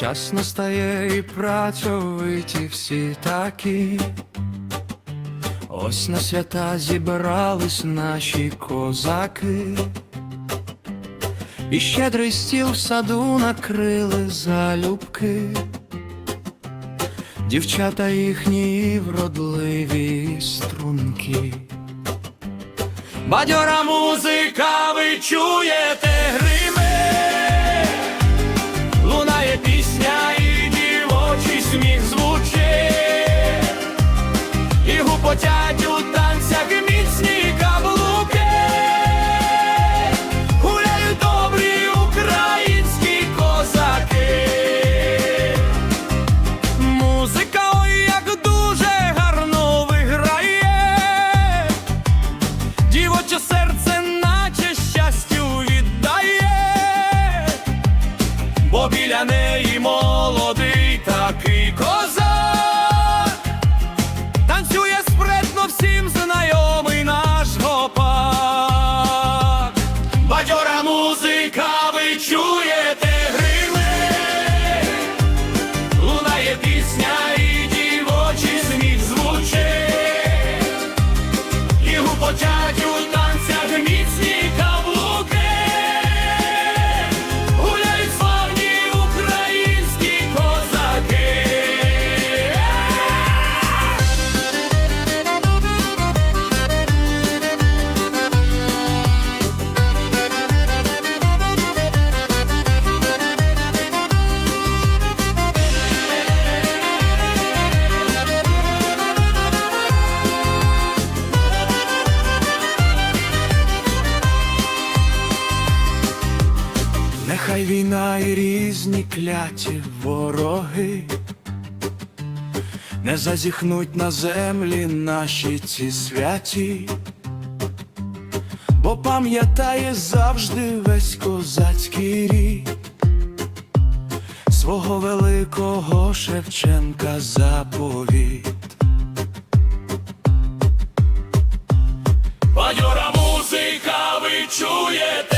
Час настає і працьовиті всі такі. Ось на свята зібрались наші козаки. І щедрий стіл в саду накрили залюбки. Дівчата їхні вродливі струнки. Бадьора музика, ви чуєте грими, музика, ви чуєте грими, лунає пісня Нехай війна і різні кляті вороги не зазіхнуть на землі наші ці святі, бо пам'ятає завжди весь козацький рід свого великого Шевченка заповіт. Бадьора музика, ви чуєте